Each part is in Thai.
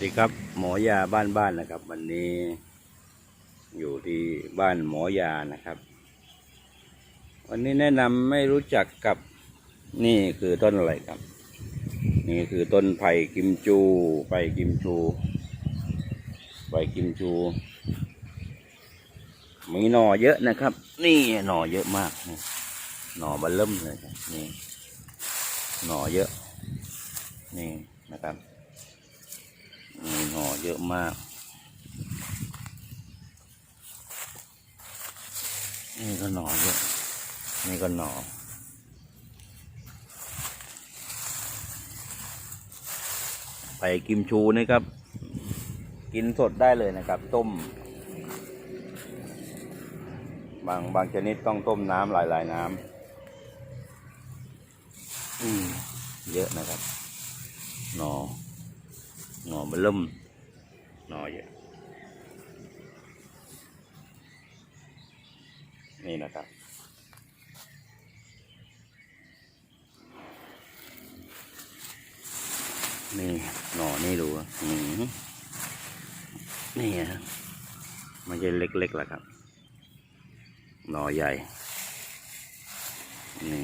ดีครับหมอยาบ้านบ้านนะครับ วันนี้อยู่ที่บ้านหมอยานะครับ วันนี้แนะนำไม่รู้จักกับนี่คือต้นอะไรครับ นี่คือต้นไผ่กิมจูไผ่กิมจูไผ่กิมจู มีหน่อเยอะนะครับ นี่หน่อเยอะมากหน่อบันเริ่มเลยนี่หน่อเยอะ นี่นะครับ หน่อเยอะมากนี่ก็หน่อเยอะนี่ก็หน่อไปกิมชูนี่ครับ กินสดได้เลยนะครับ ต้ม บางบางชนิดต้องต้มน้ำหลายๆน้ำอืมเยอะนะครับหน่อ หน่อมันเริ่มหน่อเยอะนี่นะครับ นี่หน่อนี่ดูอะอืมนี่ฮะมันจะเล็กๆแหละครับ หน่อใหญ่ นี่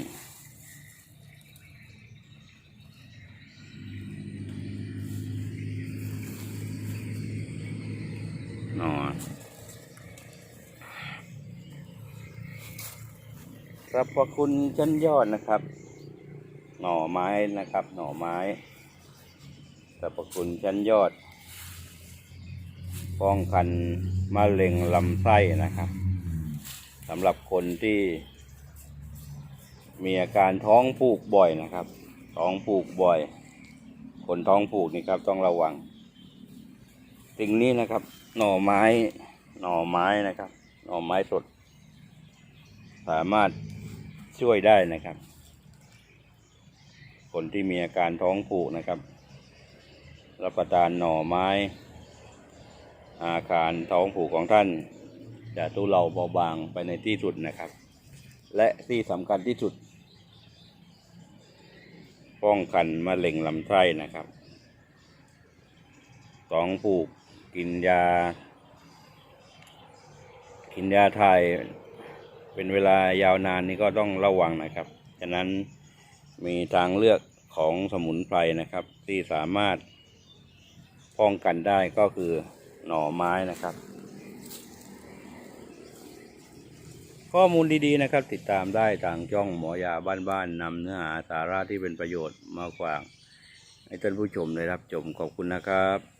หน่อรับพระคุณชั้นยอดนะครับ หน่อไม้นะครับ หน่อไม้สรรพคุณชั้นยอด ป้องกันมะเร็งลำไส้นะครับสำหรับคนที่ มีอาการท้องผูกบ่อยนะครับ ท้องผูกบ่อย คนท้องผูกนี่ครับต้องระวัง สิ่งนี้นะครับ หน่อไม้ หน่อไม้นะครับ หน่อไม้สด สามารถช่วยได้นะครับ คนที่มีอาการท้องผูกนะครับ รับประทานหน่อไม้ อาการท้องผูกของท่าน จะทุเลาเบาบางไปในที่สุดนะครับ และที่สำคัญที่สุด ป้องกันมะเร็งลำไส้นะครับท้องผูก กินยา กินยาไทยเป็นเวลายาวนานนี่ก็ต้องระวังนะครับ ฉะนั้นมีทางเลือกของสมุนไพรนะครับ ที่สามารถป้องกันได้ก็คือหน่อไม้นะครับ ข้อมูลดีๆนะครับ ติดตามได้ทางช่องหมอยาบ้านๆนำเนื้อหาสาระที่เป็นประโยชน์มาฝากให้ท่านผู้ชมได้รับชมขอบคุณนะครับ